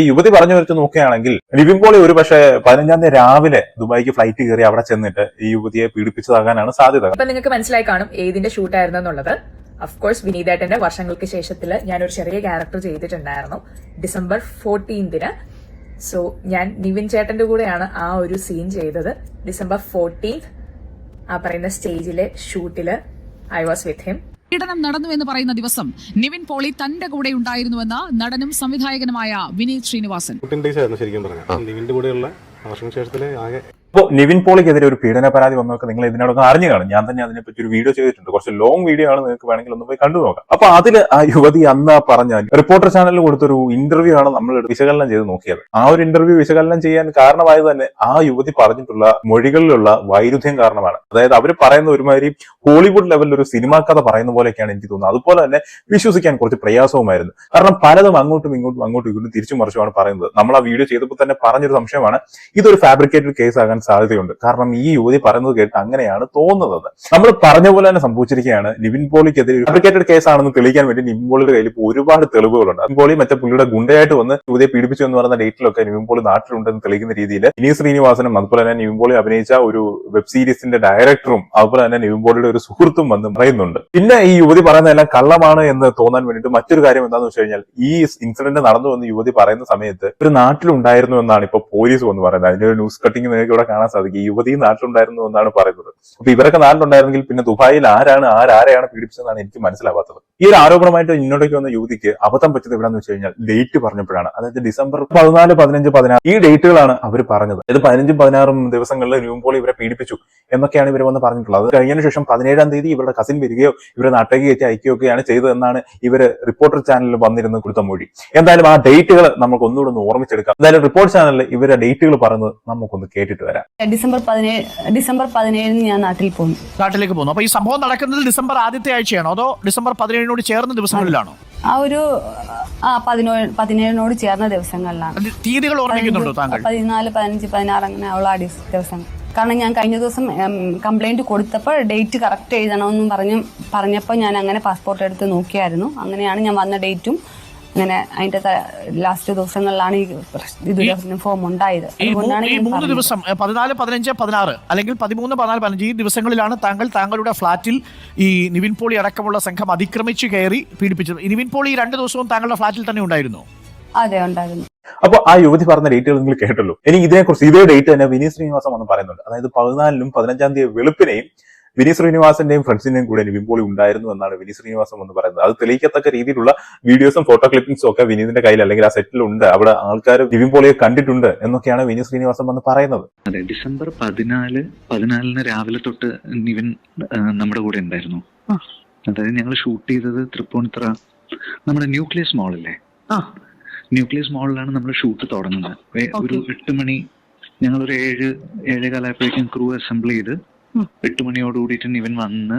ഈ യുവതി പറഞ്ഞു വെച്ച് നോക്കുകയാണെങ്കിൽ നിവിൻ പോളി ഒരു പക്ഷേ പതിനഞ്ചാം തീയതി രാവിലെ ദുബായിക്ക് ഫ്ലൈറ്റ് കയറി അവിടെ ചെന്നിട്ട് ഈ യുവതിയെ പീഡിപ്പിച്ചതാകാനാണ് സാധ്യത. അപ്പൊ നിങ്ങൾക്ക് മനസ്സിലായി കാണും ഏതിന്റെ ഷൂട്ടായിരുന്നു എന്നുള്ളത്. അഫ്കോഴ്സ് വിനീതേട്ടന്റെ വർഷങ്ങൾക്ക് ശേഷത്തിൽ ഞാൻ ഒരു ചെറിയ ക്യാരക്ടർ ചെയ്തിട്ടുണ്ടായിരുന്നു. ഡിസംബർ ഫോർട്ടീൻതിന് സോ ഞാൻ നിവിൻ ചേട്ടന്റെ കൂടെയാണ് ആ ഒരു സീൻ ചെയ്തത്. ഡിസംബർ ഫോർട്ടീൻത് ആ പറയുന്ന സ്റ്റേജിലെ ഷൂട്ടിൽ ഐ വാസ് വിത്ത് ഹിം പീഡനം നടന്നു എന്ന് പറയുന്ന ദിവസം നിവിൻ പോളി തന്റെ കൂടെ ഉണ്ടായിരുന്നുവെന്ന് നടനും സംവിധായകനുമായ വിനീത് ശ്രീനിവാസൻ. ശരിക്കും പറഞ്ഞാൽ നിവിന്റെ കൂടെയുള്ള ആകെ അപ്പോൾ നിവിൻ പോളിക്കെതിരെ ഒരു പീഡന പരാതി വന്നൊക്കെ നിങ്ങൾ ഇതിനോടൊക്കെ അറിഞ്ഞു കാണും. ഞാൻ തന്നെ അതിനെപ്പറ്റി ഒരു വീഡിയോ ചെയ്തിട്ടുണ്ട്. കുറച്ച് ലോങ് വീഡിയോ ആണ് നിങ്ങൾക്ക് വേണമെങ്കിൽ ഒന്ന് പോയി കണ്ടു നോക്കാം. അപ്പൊ അതിൽ ആ യുവതി അന്ന് പറഞ്ഞ റിപ്പോർട്ടർ ചാനലിൽ കൊടുത്തൊരു ഇന്റർവ്യൂ ആണ് നമ്മൾ വിശകലനം ചെയ്ത് നോക്കിയത്. ആ ഒരു ഇന്റർവ്യൂ വിശകലനം ചെയ്യാൻ കാരണമായത് തന്നെ ആ യുവതി പറഞ്ഞിട്ടുള്ള മൊഴികളിലുള്ള വൈരുദ്ധ്യം കാരണമാണ്. അതായത് അവർ പറയുന്ന ഒരുമാതിരി ഹോളിവുഡ് ലെവലിൽ ഒരു സിനിമാ കഥ പറയുന്ന പോലെയൊക്കെയാണ് എനിക്ക് തോന്നുന്നത്. അതുപോലെ തന്നെ വിശ്വസിക്കാൻ കുറച്ച് പ്രയാസവുമായിരുന്നു. കാരണം പലതും അങ്ങോട്ടും ഇങ്ങോട്ടും അങ്ങോട്ടും ഇങ്ങോട്ടും തിരിച്ചു മറിച്ചുമാണ് പറയുന്നത്. നമ്മൾ ആ വീഡിയോ ചെയ്തപ്പോൾ തന്നെ പറഞ്ഞൊരു സംശയമാണ്. ഇതൊരു ഫാബ്രിക്കേറ്റഡ് കേസ് ആകാൻ സാധ്യതയുണ്ട്. കാരണം ഈ യുവതി പറയുന്നത് കേട്ട് അങ്ങനെയാണ് തോന്നുന്നത്. നമ്മൾ പറഞ്ഞ പോലെ തന്നെ സംഭവിച്ചിരിക്കുകയാണ്. നിവിൻ പോളിക്കെതിരെ ഫാബ്രിക്കേറ്റഡ് കേസ് ആണെന്ന് തെളിയിക്കാൻ വേണ്ടി നിവിൻ പോളിയുടെ കയ്യിൽ ഇപ്പോൾ ഒരുപാട് തെളിവുകളുണ്ട്. നിവിൻ പോളി മറ്റേ പുള്ളിയുടെ ഗുണ്ടയായിട്ട് വന്ന് യുവതിയെ പീഡിപ്പിച്ചു എന്ന് പറയുന്ന ഡേറ്റിലൊക്കെ നിവിൻ പോളി നാട്ടിലുണ്ടെന്ന് തെളിയിക്കുന്ന രീതിയിൽ ഇനി ശ്രീനിവാസനും അതുപോലെ തന്നെ നിവിൻ പോളി അഭിനയിച്ച ഒരു വെബ് സീരീസിന്റെ ഡയറക്ടറും അതുപോലെ തന്നെ നിവിൻ പോളിയുടെ ഒരു സുഹൃത്തും വന്ന് പറയുന്നുണ്ട്. പിന്നെ ഈ യുവതി പറയുന്നതെല്ലാം കള്ളമാണ് എന്ന് തോന്നാൻ വേണ്ടിയിട്ട് മറ്റൊരു കാര്യം എന്താണെന്ന് വെച്ച് കഴിഞ്ഞാൽ ഈ ഇൻസിഡന്റ് നടന്നു എന്ന് യുവതി പറയുന്ന സമയത്ത് ഒരു നാട്ടിലുണ്ടായിരുന്നു എന്നാണ് ഇപ്പൊ പോലീസ് വന്ന് പറയുന്നത്. അതിന്റെ ഒരു ന്യൂസ് കട്ടിങ് നിങ്ങൾക്ക് ഇവിടെ കാണാൻ സാധിക്കും. യുവതി നാട്ടിലുണ്ടായിരുന്നു എന്നാണ് പറയുന്നത്. അപ്പൊ ഇവരൊക്കെ നാട്ടിലുണ്ടായിരുന്നെങ്കിൽ പിന്നെ ദുബായിൽ ആരാണ് ആരാരെയാണ് പീഡിപ്പിച്ചതെന്നാണ് എനിക്ക് മനസ്സിലാവാത്തത്. ഈ ഒരു ആരോപണമായിട്ട് ഇന്നോട്ടേക്ക് വന്ന യുവതിക്ക് അബദ്ധം പറ്റിയത് എവിടെന്ന് വെച്ച് കഴിഞ്ഞാൽ ഡേറ്റ് പറഞ്ഞപ്പോഴാണ്. അതായത് ഡിസംബർ പതിനാല് പതിനഞ്ച് പതിനാറ് ഈ ഡേറ്റുകളാണ് അവർ പറഞ്ഞത്. ഇത് പതിനഞ്ചും പതിനാറും ദിവസങ്ങളിൽ രൂപോൾ ഇവരെ പീഡിപ്പിച്ചു എന്നൊക്കെയാണ് ഇവർ വന്ന് പറഞ്ഞിട്ടുള്ളത്. അത് കഴിഞ്ഞതിന് ശേഷം പതിനേഴാം തീയതി ഇവരുടെ കസിൻ വരികയോ ഇവരെ നാട്ടിലേക്ക് കയറ്റി അയക്കുകയൊക്കെയാണ് ചെയ്തതെന്നാണ് ഇവർ റിപ്പോർട്ടർ ചാനലിൽ വന്നിരുന്ന കൊടുത്ത മൊഴി. എന്തായാലും ആ ഡേറ്റുകൾ നമുക്ക് ഒന്നുകൂടെ ഒന്ന് ഓർമ്മിച്ചെടുക്കാം. എന്തായാലും റിപ്പോർട്ട് ചാനലിൽ ഇവരുടെ ഡേറ്റുകൾ പറഞ്ഞത് നമുക്കൊന്ന് കേട്ടിട്ട് വരാം. ഡിസംബർ പതിനേഴ് ഡിസംബർ പതിനേഴിന് ഞാൻ നാട്ടിൽ പോകുന്നു നാട്ടിലേക്ക് പോകുന്നു അപ്പൊ ഈ സംഭവം നടക്കുന്നത് ഡിസംബർ ആദ്യത്തെ ആഴ്ചയാണോ? അതോ ഡിസംബർ പതിനേഴിനോട് ചേർന്ന ദിവസങ്ങളിലാണോ? ആ ഒരു ആ പതിനേഴ് പതിനേഴിനോട് ചേർന്ന ദിവസങ്ങളിലാണ്. അത് തീയതികൾ ഓർമ്മിക്കുന്നുണ്ടോ താങ്കൾ? പതിനാല് പതിനഞ്ച് പതിനാറ് അങ്ങനെ ഉള്ള ആ ദിവസ- ദിവസം കാരണം ഞാൻ കഴിഞ്ഞ ദിവസം കംപ്ലൈന്റ് കൊടുത്തപ്പോൾ ഡേറ്റ് കറക്റ്റ് എഴുതണമെന്നും പറഞ്ഞു പറഞ്ഞപ്പോൾ ഞാൻ അങ്ങനെ പാസ്പോർട്ട് എടുത്ത് നോക്കിയായിരുന്നു. അങ്ങനെയാണ് ഞാൻ വന്ന ഡേറ്റും അങ്ങനെ അതിന്റെ ലാസ്റ്റ് ദിവസങ്ങളിലാണ് ഈ ഇത് ഫോം ഉണ്ടായത്. ഈ അതുകൊണ്ടാണ് ഈ മൂന്ന് ദിവസം പതിനാല് പതിനഞ്ച് പതിനാറ് അല്ലെങ്കിൽ പതിമൂന്ന് പതിനാല് പതിനഞ്ച് ഈ ദിവസങ്ങളിലാണ് താങ്കൾ താങ്കളുടെ ഫ്ളാറ്റിൽ ഈ നിവിൻ പോളി അടക്കമുള്ള സംഘം അതിക്രമിച്ച് കയറി പീഡിപ്പിച്ചത്. നിവിൻ പോളി ഈ രണ്ട് ദിവസവും താങ്കളുടെ ഫ്ളാറ്റിൽ തന്നെ ഉണ്ടായിരുന്നു? അതെ ഉണ്ടായിരുന്നു. അപ്പൊ ആ യുവതി പറഞ്ഞ ഡേറ്റുകൾ നിങ്ങൾ കേട്ടല്ലോ. ഇനി ഇതിനെക്കുറിച്ച് ഇതേ ഡേറ്റ് തന്നെ വിനീത് ശ്രീനിവാസം വന്ന് പറയുന്നുണ്ട്. അതായത് പതിനാലിനും പതിനഞ്ചാം തീയതി വെളുപ്പിനെയും വിനീത് ശ്രീനിവാസന്റെയും ഫ്രണ്ട്സിന്റെയും കൂടെ നിവിൻ പോളി ഉണ്ടായിരുന്നു എന്നാണ് വിനീത് ശ്രീനിവാസം എന്ന് പറയുന്നത്. അത് തെളിയിക്കത്തക്ക രീതിയിലുള്ള വീഡിയോസും ഫോട്ടോ ക്ലിപ്പിംഗ്സും ഒക്കെ വിനീതിന്റെ കയ്യിൽ അല്ലെങ്കിൽ ആ സെറ്റിൽ ഉണ്ട്. അവിടെ ആൾക്കാർ നിവിൻ പോളിയെ കണ്ടിട്ടുണ്ട് എന്നൊക്കെയാണ് വിനീത് ശ്രീനിവാസം വന്ന് പറയുന്നത്. അതെ ഡിസംബർ പതിനാല് പതിനാലിന് രാവിലെ തൊട്ട് നിവിൻ നമ്മുടെ കൂടെ ഉണ്ടായിരുന്നു. അതായത് ഞങ്ങൾ ഷൂട്ട് ചെയ്തത് തൃപ്പൂണിത്തറ നമ്മുടെ ന്യൂക്ലിയസ് മാളില്ലേ? ന്യൂക്ലിയസ് മോളിലാണ് നമ്മൾ ഷൂട്ട് തുടങ്ങുന്നത്. ഒരു എട്ട് മണി ഞങ്ങളൊരു ഏഴ് ഏഴേകാലായപ്പോഴേക്കും ക്രൂ അസംബിൾ ചെയ്ത് എട്ട് മണിയോട് കൂടിയിട്ട് ഇവൻ വന്ന്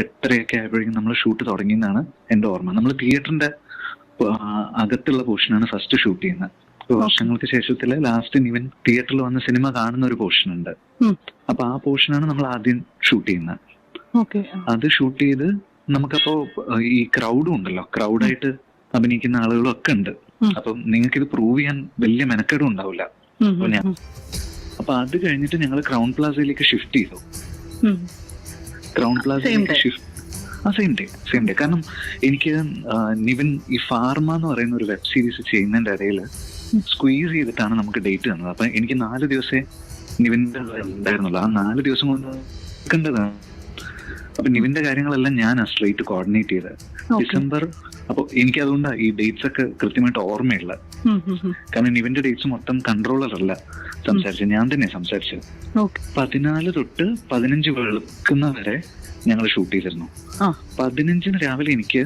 എട്ടരയൊക്കെ ആയപ്പോഴേക്കും നമ്മൾ ഷൂട്ട് തുടങ്ങിയെന്നാണ് എന്റെ ഓർമ്മ. നമ്മൾ തിയേറ്ററിന്റെ അകത്തുള്ള പോർഷനാണ് ഫസ്റ്റ് ഷൂട്ട് ചെയ്യുന്നത്. വർഷങ്ങൾക്ക് ശേഷത്തിൽ ലാസ്റ്റ് ഇവൻ തിയേറ്ററിൽ വന്ന് സിനിമ കാണുന്ന ഒരു പോർഷൻ ഉണ്ട്. അപ്പൊ ആ പോർഷനാണ് നമ്മൾ ആദ്യം ഷൂട്ട് ചെയ്യുന്നത്. അത് ഷൂട്ട് ചെയ്ത് നമുക്കപ്പോ ഈ ക്രൗഡും ഉണ്ടല്ലോ. ക്രൗഡായിട്ട് അഭിനയിക്കുന്ന ആളുകളും ഒക്കെ ഉണ്ട് അപ്പം നിങ്ങൾക്ക് ഇത് പ്രൂവ് ചെയ്യാൻ വലിയ മെനക്കേടും ഉണ്ടാവില്ല. അപ്പൊ അത് കഴിഞ്ഞിട്ട് ഞങ്ങൾ ക്രൗൺ പ്ലാസയിലേക്ക് ഷിഫ്റ്റ് ചെയ്തു. ക്രൗൺ പ്ലാസ ഷിഫ്റ്റ് ആ സെയിം ഡേ സെയിം ഡേ കാരണം എനിക്ക് നിവിൻ ഈ ഫാർമ എന്ന് പറയുന്ന ഒരു വെബ് സീരീസ് ചെയ്യുന്നതിന്റെ ഇടയിൽ സ്ക്വീസ് ചെയ്തിട്ടാണ് നമുക്ക് ഡേറ്റ് തന്നത്. അപ്പൊ എനിക്ക് നാല് ദിവസേ നിവിന്റെ ഉണ്ടായിരുന്നുള്ളൂ. ആ നാല് ദിവസം കൊണ്ട് നിൽക്കേണ്ടതാണ്. അപ്പൊ നിവിന്റെ കാര്യങ്ങളെല്ലാം ഞാൻ സ്ട്രേറ്റ് കോർഡിനേറ്റ് ചെയ്ത്. ഡിസംബർ അപ്പൊ എനിക്ക് അതുകൊണ്ട് ഈ ഡേറ്റ്സ് ഒക്കെ കൃത്യമായിട്ട് ഓർമ്മയില്ല. കാരണം ഇവന്റെ ഡേറ്റ്സ് മൊത്തം കൺട്രോളർ അല്ല സംസാരിച്ചത്. ഞാൻ തന്നെ സംസാരിച്ചത്. പതിനാല് തൊട്ട് പതിനഞ്ച് വെളുക്കുന്ന വരെ ഞങ്ങൾ ഷൂട്ട് ചെയ്തിരുന്നു. പതിനഞ്ചിന് രാവിലെ എനിക്ക്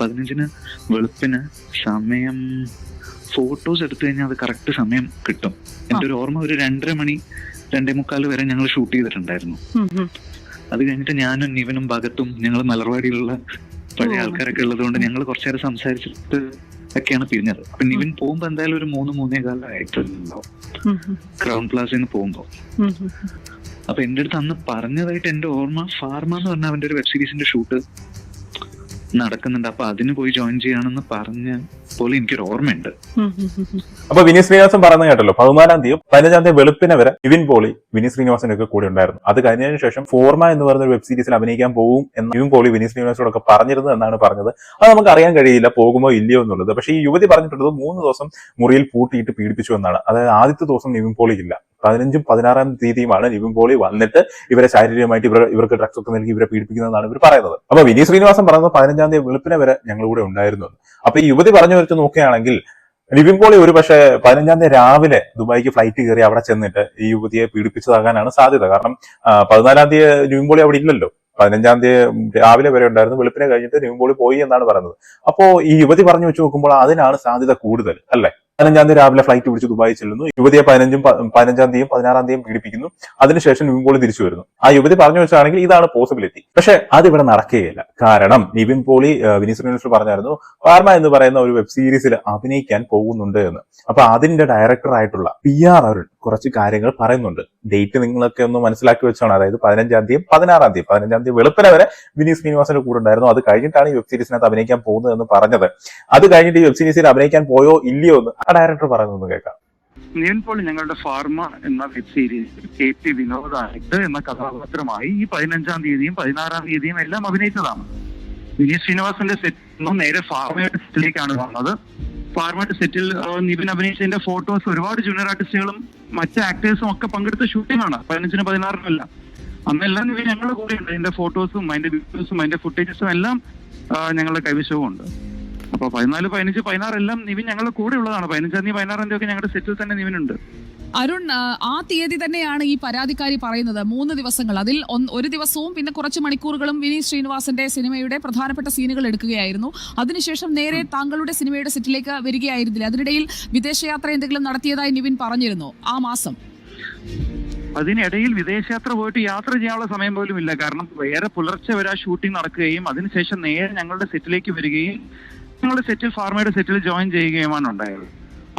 പതിനഞ്ചിന് വെളുപ്പിന് സമയം ഫോട്ടോസ് എടുത്തു കഴിഞ്ഞാൽ അത് കറക്റ്റ് സമയം കിട്ടും. എന്റെ ഒരു ഓർമ്മ ഒരു രണ്ടര മണി രണ്ടേ മുക്കാൽ വരെ ഞങ്ങൾ ഷൂട്ട് ചെയ്തിട്ടുണ്ടായിരുന്നു. അത് കഴിഞ്ഞിട്ട് ഞാനും നിവനും ഭഗത്തും ഞങ്ങൾ മലർവാടിയിലുള്ള പഴയ ആൾക്കാരൊക്കെ ഉള്ളത് കൊണ്ട് ഞങ്ങൾ കുറച്ചേരം സംസാരിച്ചിട്ട് ഒക്കെയാണ് പിരിഞ്ഞത്. അപ്പൊ നിവിൻ പോകുമ്പോ എന്തായാലും ഒരു മൂന്ന് മൂന്നേ കാലം ആയിട്ടുണ്ടാവും ക്രൗൺ പ്ലാസിൽ നിന്ന് പോകുമ്പോ അപ്പൊ എന്റെ അടുത്ത് അന്ന് പറഞ്ഞതായിട്ട് എന്റെ ഓർമ്മ ഫാർമ എന്ന് പറഞ്ഞ അവന്റെ ഒരു വെബ് സീരീസിന്റെ ഷൂട്ട് നടക്കുന്നുണ്ട്. അപ്പൊ അതിന് പോയി ജോയിൻ ചെയ്യാണെന്ന് പറഞ്ഞ് പോലെ എനിക്കൊരു ഓർമ്മയുണ്ട്. അപ്പൊ വിനീത് ശ്രീനിവാസൻ പറയുന്നത് കേട്ടല്ലോ പതിനാലാം തീയതി പതിനഞ്ചാം തീയതി വെളുപ്പിനെ വരെ ഇവിൻ പോളി വിനീത് ശ്രീനിവാസിന്റെ ഒക്കെ കൂടെ ഉണ്ടായിരുന്നു. അത് കഴിഞ്ഞതിന് ശേഷം ഫോർമ എന്ന് പറയുന്ന ഒരു വെബ് സീരീസിൽ അഭിനയിക്കാൻ പോകും എന്ന് ഇവൻ പോളി വിനീത് ശ്രീനിവാസനോടൊക്കെ പറഞ്ഞിരുന്നു എന്നാണ് പറഞ്ഞത്. അത് നമുക്ക് അറിയാൻ കഴിയില്ല പോകുമോ ഇല്ലയോ എന്നുള്ളത്. പക്ഷേ ഈ യുവതി പറഞ്ഞിട്ടുള്ളത് മൂന്ന് ദിവസം മുറിയിൽ പൂട്ടിയിട്ട് പീഡിപ്പിച്ചു എന്നാണ്. അതായത് ആദ്യത്തെ ദിവസം നിവിൻ പോളി ഇല്ല. പതിനഞ്ചും പതിനാറാം തീയതിയുമാണ് നിവിൻ പോളി വന്നിട്ട് ഇവരെ ശാരീരികമായിട്ട് ഇവർ ഇവർക്ക് ഡ്രഗ്സ് ഒക്കെ നൽകി ഇവരെ പീഡിപ്പിക്കുന്നതാണ് ഇവർ പറയുന്നത്. അപ്പൊ വിനീത് ശ്രീനിവാസം പറയുന്നത് പതിനഞ്ചാം തീയതി വെളുപ്പിനെ വരെ ഞങ്ങൾ കൂടെ ഉണ്ടായിരുന്നു. അപ്പൊ ഈ യുവതി പറഞ്ഞു വെച്ച് നോക്കുകയാണെങ്കിൽ നിവിൻ പോളി ഒരു പക്ഷേ പതിനഞ്ചാം തീയതി രാവിലെ ദുബായിക്ക് ഫ്ലൈറ്റ് കയറി അവിടെ ചെന്നിട്ട് ഈ യുവതിയെ പീഡിപ്പിച്ചതാകാനാണ് സാധ്യത. കാരണം പതിനാലാം തീയതി നിവിൻ പോളി അവിടെ ഇല്ലല്ലോ. പതിനഞ്ചാം തീയതി രാവിലെ വരെ ഉണ്ടായിരുന്നു. വെളുപ്പിനെ കഴിഞ്ഞിട്ട് നിവിൻ പോളി പോയി എന്നാണ് പറയുന്നത്. അപ്പോ ഈ യുവതി പറഞ്ഞു വെച്ച് നോക്കുമ്പോൾ അതിനാണ് സാധ്യത കൂടുതൽ അല്ലെ? പതിനഞ്ചാം തീയതി രാവിലെ ഫ്ലൈറ്റ് പിടിച്ച് ദുബായി ചെല്ലുന്നു. യുവതിയെ പതിനഞ്ചും പതിനഞ്ചാം തീയതിയും പതിനാറാം തീയതിയും പീഡിപ്പിക്കുന്നു. അതിനുശേഷം നിവിൻ പോളി തിരിച്ചു വരുന്നു. ആ യുവതി പറഞ്ഞു വെച്ചാണെങ്കിൽ ഇതാണ് പോസിബിലിറ്റി പക്ഷെ അത് ഇവിടെ നടക്കുകയില്ല. കാരണം നിവിൻ പോളി വിനീസ് ശ്രീനിവാസൻ പറഞ്ഞായിരുന്നു ഫാർമ എന്ന് പറയുന്ന ഒരു വെബ് സീരീസിൽ അഭിനയിക്കാൻ പോകുന്നുണ്ട് എന്ന്. അപ്പൊ അതിന്റെ ഡയറക്ടർ ആയിട്ടുള്ള പി ആർ അരുൺ കുറച്ച് കാര്യങ്ങൾ പറയുന്നുണ്ട്. ഡേറ്റ് നിങ്ങളൊക്കെ ഒന്ന് മനസ്സിലാക്കി വെച്ചാണ്. അതായത് പതിനഞ്ചാം തീയതി പതിനാറാം തീയതി പതിനഞ്ചാം തീയതി വെളുപ്പിനെ വരെ വിനീത് ശ്രീനിവാസന്റെ കൂടെ ഉണ്ടായിരുന്നു. അത് കഴിഞ്ഞിട്ടാണ് ഈ വെബ് സീരീസിനകത്ത് അഭിനയിക്കാൻ പോകുന്നത് എന്ന് പറഞ്ഞത്. അത് കഴിഞ്ഞിട്ട് ഈ വെബ് സീരീസിൽ അഭിനയിക്കാൻ പോയോ ഇല്ലയോ എന്ന് ഡയറക്ടർ പറയുന്നത് കേൾക്കാം. നിവിൻ പോളി ഞങ്ങളുടെ ഫാർമ എന്ന വെബ് സീരീസ് കെ പി വിനോദായിട്ട് എന്ന കഥാപാത്രമായി ഈ പതിനഞ്ചാം തീയതിയും പതിനാറാം തീയതിയും എല്ലാം അഭിനയിച്ചതാണ്. വിനീത് ശ്രീനിവാസന്റെ സെറ്റിൽ നേരെ ഫാർമയുടെ സെറ്റിലേക്കാണ് വന്നത്. ഫാർമയുടെ സെറ്റിൽ നിവിൻ അഭിനയിച്ചതിന്റെ ഫോട്ടോസ് ഒരുപാട് ജൂനിയർ ആർട്ടിസ്റ്റുകളും മറ്റ് ആക്ടേഴ്സും ഒക്കെ പങ്കെടുത്ത ഷൂട്ടിംഗ് ആണ്. പതിനഞ്ചിനും പതിനാറിനും എല്ലാം. അന്നെല്ലാം നിവിൻ ഞങ്ങളുടെ കൂടെ ഉണ്ട് അതിന്റെ ഫോട്ടോസും അതിന്റെ വീഡിയോസും അതിന്റെ ഫുട്ടേജസും എല്ലാം ഞങ്ങളുടെ കൈവശവും ഉണ്ട് അപ്പൊ പതിനാല് പതിനഞ്ച് പതിനാറ് എല്ലാം നിവിൻ ഞങ്ങളുടെ കൂടെ ഉള്ളതാണ്. പതിനഞ്ചാം തീയതി പതിനാറാം തീയതി ഒക്കെ ഞങ്ങളുടെ സെറ്റിൽ തന്നെ നിവിനുണ്ട്. അരുൺ ആ, തീയതി തന്നെയാണ് ഈ പരാതിക്കാരി പറയുന്നത്. മൂന്ന് ദിവസങ്ങൾ. അതിൽ ഒരു ദിവസവും പിന്നെ കുറച്ച് മണിക്കൂറുകളും വിനീത് ശ്രീനിവാസന്റെ സിനിമയുടെ പ്രധാനപ്പെട്ട സീനുകൾ എടുക്കുകയായിരുന്നു. അതിനുശേഷം നേരെ താങ്കളുടെ സിനിമയുടെ സെറ്റിലേക്ക് വരികയായിരുന്നില്ല. അതിനിടയിൽ വിദേശയാത്ര എന്തെങ്കിലും നടത്തിയതായി നിവിൻ പറഞ്ഞിരുന്നു. ആ മാസം. അതിനിടയിൽ വിദേശയാത്ര പോയിട്ട് യാത്ര ചെയ്യാനുള്ള സമയം പോലും ഇല്ല കാരണം വേറെ പുലർച്ചെ വരെ ഷൂട്ടിംഗ് നടക്കുകയും അതിനുശേഷം നേരെ ഞങ്ങളുടെ സെറ്റിലേക്ക് വരികയും ഞങ്ങളുടെ സെറ്റിൽ ഫാർമയുടെ സെറ്റിൽ ജോയിൻ ചെയ്യുകയുമാണ് ഉണ്ടായത്.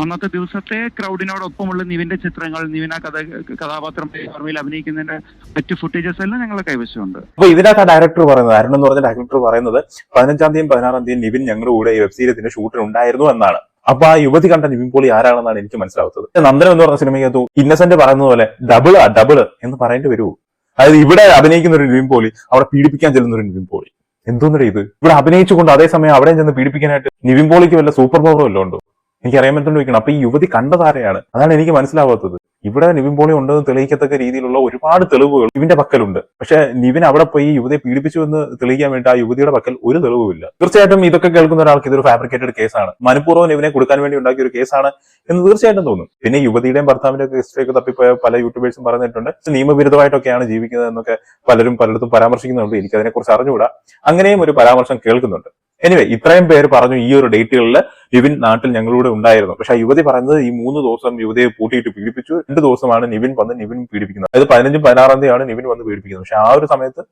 അന്നത്തെ ദിവസത്തെ ക്രൗഡിനോടൊപ്പമുള്ള നിവിന്റെ ചിത്രങ്ങൾ നിവിന കഥ കഥാപാത്രം ഫാർമയിൽ അഭിനയിക്കുന്നതിന്റെ മറ്റു ഫുട്ടേജസ് എല്ലാം ഞങ്ങളെ കൈവശമുണ്ട്. അപ്പൊ ഇതിനകത്ത് ഡയറക്ടർ പറയുന്നത് അരുൺ എന്ന് പറഞ്ഞ ഡയറക്ടർ പറയുന്നത് പതിനഞ്ചാം തീയതി പതിനാറാം തീയതി നിവിൻ ഞങ്ങളുടെ കൂടെ വെബ് സീരീസിന്റെ ഷൂട്ടിന് ഉണ്ടായിരുന്നു എന്നാണ്. അപ്പൊ ആ യുവതി കണ്ട നിവിൻ പോളി ആരാണെന്നാണ് എനിക്ക് മനസ്സിലാവുന്നത്. നന്ദനം എന്ന് പറഞ്ഞ സിനിമയ്ക്കകത്ത് ഇന്നസെന്റ് പറയുന്നത് പോലെ ഡബിൾ ആ ഡബിൾ എന്ന് പറയേണ്ടി വരുമോ അതായത് ഇവിടെ അഭിനയിക്കുന്ന ഒരു നിവിൻ പോളി അവിടെ പീഡിപ്പിക്കാൻ ചെല്ലുന്ന ഒരു നിവിൻ പോളി. എന്തോന്നടേ ഇത്? ഇവിടെ അഭിനയിച്ചുകൊണ്ട് അതേസമയം അവിടെയും ചെന്ന് പീഡിപ്പിക്കാനായിട്ട് നിവിൻ പോളിക്ക് വല്ല സൂപ്പർ പവറും വല്ലതും ഉണ്ടോ? എനിക്ക് അറിയാൻ പറ്റുന്ന അപ്പൊ ഈ യുവതി കണ്ടതാരെയാണ്? അതാണ് എനിക്ക് മനസ്സിലാവാത്തത്. ഇവിടെ നിവിൻ പോളി ഉണ്ടെന്ന് തെളിയിക്കത്തക്ക രീതിയിലുള്ള ഒരുപാട് തെളിവുകൾ ഇവന്റെ പക്കലുണ്ട്. പക്ഷെ നിവിൻ അവിടെ പോയി യുവതിയെ പീഡിപ്പിച്ചു എന്ന് തെളിയിക്കാൻ വേണ്ടി ആ യുവതിയുടെ പക്കൽ ഒരു തെളിവുമില്ല. തീർച്ചയായിട്ടും ഇതൊക്കെ കേൾക്കുന്ന ഒരാൾക്ക് ഇതൊരു ഫാബ്രിക്കേറ്റഡ് കേസാണ് മനഃപൂർവം നിവിനെ കൊടുക്കാൻ വേണ്ടി ഉണ്ടാക്കിയ ഒരു കേസാണ് എന്ന് തീർച്ചയായിട്ടും തോന്നും. പിന്നെ യുവതിയുടെയും ഭർത്താവിന്റെ ഒക്കെ ഹിസ്റ്ററി ഒക്കെ തപ്പിപ്പോയ പല യൂട്യൂബേഴ്സും പറഞ്ഞിട്ടുണ്ട് നിയമവിരുദ്ധമായിട്ടൊക്കെയാണ് ജീവിക്കുന്നത് എന്നൊക്കെ പലരും പലയിടത്തും പരാമർശിക്കുന്നുണ്ട്. എനിക്ക് അതിനെക്കുറിച്ച് അറിഞ്ഞുകൂടാ. അങ്ങനെയും ഒരു പരാമർശം കേൾക്കുന്നുണ്ട്. എനിവേ ഇത്രയും പേര് പറഞ്ഞു ഈ ഒരു ഡേറ്റുകളിൽ നിവിൻ നാട്ടിൽ ഞങ്ങളുടെ ഉണ്ടായിരുന്നു. പക്ഷെ ആ യുവതി പറയുന്നത് ഈ മൂന്ന് ദിവസം യുവതിയെ പൂട്ടിയിട്ട് പീഡിപ്പിച്ചു. രണ്ട് ദിവസമാണ് നിവിൻ വന്ന് നിവിൻ പീഡിപ്പിക്കുന്നത്. അതായത് പതിനഞ്ചും പതിനാറാം തീയതിയാണ് നിവിൻ വന്ന് പീഡിപ്പിക്കുന്നത്. പക്ഷെ ആ ഒരു സമയത്ത്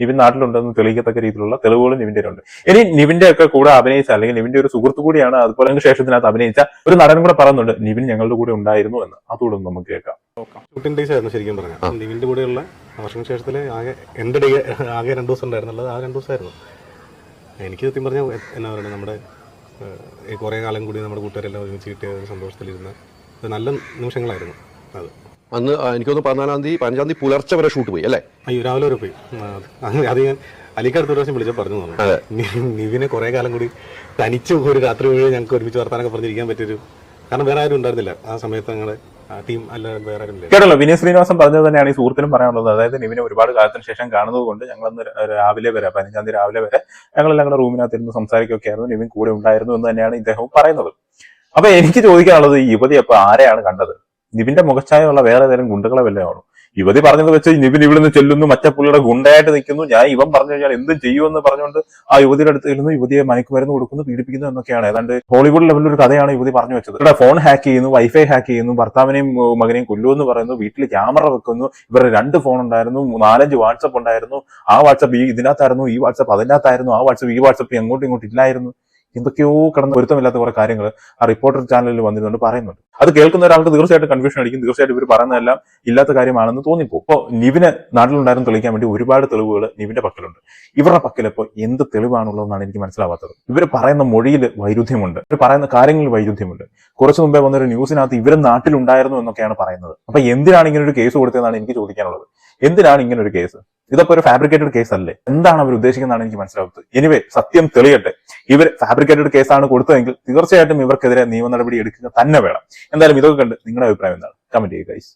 നിവിൻ നാട്ടിലുണ്ടെന്ന് തെളിയിക്കത്തക്ക രീതിയിലുള്ള തെളിവുകൾ നിവിന്റെ ഉണ്ട് ഇനി നിവിന്റെ ഒക്കെ കൂടെ അഭിനയിച്ച അല്ലെങ്കിൽ നിവിന്റെ ഒരു സുഹൃത്തു കൂടിയാണ് അതുപോലെ ശേഷത്തിനകത്ത് അഭിനയിച്ച ഒരു നടൻ കൂടെ പറയുന്നുണ്ട് നിവിൻ ഞങ്ങളുടെ കൂടെ ഉണ്ടായിരുന്നു എന്ന്. അതുകൂടെ നമുക്ക് കേൾക്കാം. ഷൂട്ടിംഗ് ഡേയ്സ് ആയിരുന്നു ശരിക്കും പറഞ്ഞാൽ. നിവിന്റെ കൂടെയുള്ള ശേഷത്തിൽ ആകെ എന്റെ ഡേ ആകെ രണ്ടു ദിവസം ഉണ്ടായിരുന്നുള്ളത് ആ രണ്ടു ദിവസമായിരുന്നു. എനിക്ക് സത്യം പറഞ്ഞാൽ എന്നാ പറയുക നമ്മുടെ കുറേ കാലം കൂടി നമ്മുടെ കൂട്ടുകാരെല്ലാം ഒരുമിച്ച് കിട്ടിയ ഒരു സന്തോഷത്തിലിരുന്ന നല്ല നിമിഷങ്ങളായിരുന്നു അത്. അന്ന് എനിക്കൊന്ന് പതിനാലാം തീയതി പതിനഞ്ചാം തീയതി പുലർച്ചെ വരെ ഷൂട്ട് പോയി അല്ലേ? അയ്യോ രാവിലെ വരെ പോയി. അത് ഞാൻ അലിക്കടുത്ത പ്രാവശ്യം വിളിച്ച പറഞ്ഞു തോന്നുന്നു. നിവിനെ കുറേ കാലം കൂടി തനിച്ച് ഒരു രാത്രി മുഴുവൻ ഞങ്ങൾക്ക് ഒരുമിച്ച് വർത്താനൊക്കെ പറഞ്ഞിരിക്കാൻ പറ്റിയൊരു കാരണം വേറെ ആരും ഉണ്ടായിരുന്നില്ല. ആ സമയത്ത് ഞങ്ങളുടെ ടീം അല്ലാതെ വേറെ ആരും ഇല്ല. കേട്ടല്ലോ വിനീത് ശ്രീനിവാസൻ പറഞ്ഞത് തന്നെയാണ് ഈ സുഹൃത്തിനും പറയാനുള്ളത്. അതായത് നിവിനെ ഒരുപാട് കാലത്തിന് ശേഷം കാണുന്നത് കൊണ്ട് ഞങ്ങൾ അന്ന് രാവിലെ വരെ പതിനഞ്ചാം തീയതി രാവിലെ വരെ ഞങ്ങൾ ഞങ്ങളുടെ റൂമിനകത്ത് ഇരുന്ന് സംസാരിക്കുകയൊക്കെ ആയിരുന്നു നിവിൻ കൂടെ ഉണ്ടായിരുന്നു എന്ന് തന്നെയാണ് ഇദ്ദേഹം പറയുന്നത്. അപ്പൊ എനിക്ക് ചോദിക്കാനുള്ളത് ഈ യുവതി അപ്പൊ ആരെയാണ് കണ്ടത്? നിവിന്റെ മുഖച്ഛായുള്ള വേറെ ഏതെങ്കിലും ഗുണ്ടകളെ വല്ലതാണോ യുവതി പറഞ്ഞത് വെച്ച് നിവിൻ ഇവിടുന്ന് ചെല്ലുന്നു മറ്റേ പുള്ളിയുടെ ഗുണ്ടയായിട്ട് നിൽക്കുന്നു. ഞാൻ ഇവൻ പറഞ്ഞു കഴിഞ്ഞാൽ എന്ത് ചെയ്യുമെന്ന് പറഞ്ഞുകൊണ്ട് ആ യുവതിയുടെ അടുത്ത് ചെല്ലുന്നു. യുവതിയെ മയക്കുമരുന്ന് കൊടുക്കുന്നു പീഡിപ്പിക്കുന്നു എന്നൊക്കെയാണ്. ഏതാണ്ട് ഹോളിവുഡ് ലെവലിൽ ഒരു കഥയാണ് യുവതി പറഞ്ഞു വെച്ചത്. ഇവിടെ ഫോൺ ഹാക്ക് ചെയ്യുന്നു വൈഫൈ ഹാക്ക് ചെയ്യുന്നു ഭർത്താവിനെയും മകനെയും കൊല്ലുമെന്ന് പറയുന്നു. വീട്ടിൽ ക്യാമറ വെക്കുന്നു. ഇവരുടെ രണ്ട് ഫോൺ ഉണ്ടായിരുന്നു നാലഞ്ച് വാട്സപ്പ് ഉണ്ടായിരുന്നു. ആ വാട്സപ്പ് ഈ ഇതിനകത്തായിരുന്നു ഈ വാട്സപ്പ് അതിനകത്തായിരുന്നു ആ വാട്സപ്പ് ഈ വാട്സപ്പ് അങ്ങോട്ടും ഇങ്ങോട്ടും ഇല്ലായിരുന്നു. എന്തൊക്കെയോ കിടന്ന് പൊരുത്തമില്ലാത്ത കുറെ കാര്യങ്ങൾ ആ റിപ്പോർട്ടർ ചാനലിൽ വന്നിരുന്നുകൊണ്ട് പറയുന്നുണ്ട്. അത് കേൾക്കുന്ന ഒരാൾക്ക് തീർച്ചയായിട്ടും കൺഫ്യൂഷൻ അടിക്കും. തീർച്ചയായിട്ടും ഇവർ പറയുന്നതെല്ലാം ഇല്ലാത്ത കാര്യമാണെന്ന് തോന്നിപ്പോ ഇപ്പോൾ നിവിന് നാട്ടിലുണ്ടായിരുന്നു തെളിയിക്കാൻ വേണ്ടി ഒരുപാട് തെളിവുകൾ നിവിന്റെ പക്കലുണ്ട്. ഇവരുടെ പക്കൽ എന്ത് തെളിവാണുള്ളതെന്നാണ് എനിക്ക് മനസ്സിലാവാത്തത്. ഇവർ പറയുന്ന മൊഴിയിൽ വൈരുദ്ധ്യമുണ്ട്. ഇവർ പറയുന്ന കാര്യങ്ങളിൽ വൈരുദ്ധ്യമുണ്ട്. കുറച്ചു മുമ്പേ വന്നൊരു ന്യൂസിനകത്ത് ഇവർ നാട്ടിലുണ്ടായിരുന്നു എന്നൊക്കെയാണ് പറയുന്നത്. അപ്പൊ എന്തിനാണ് ഇങ്ങനെ ഒരു കേസ് കൊടുത്തതെന്നാണ് എനിക്ക് ചോദിക്കാനുള്ളത്. എന്തിനാണ് ഇങ്ങനെ ഒരു കേസ് ഇതൊക്കെ ഒരു ഫാബ്രിക്കേറ്റഡ് കേസ് അല്ലേ? എന്താണ് അവർ ഉദ്ദേശിക്കുന്നതാണ് എനിക്ക് മനസ്സിലാവുന്നത് എനിവേ സത്യം തെളിയട്ടെ. ഇവർ ഫാബ്രിക്കേറ്റഡ് കേസാണ് കൊടുത്തതെങ്കിൽ തീർച്ചയായിട്ടും ഇവർക്കെതിരെ നിയമ നടപടി എടുക്കുക തന്നെ വേണം. എന്തായാലും ഇതൊക്കെ കണ്ട് നിങ്ങളുടെ അഭിപ്രായം എന്താണ്? കമന്റ് ചെയ്യുക ഗൈസ്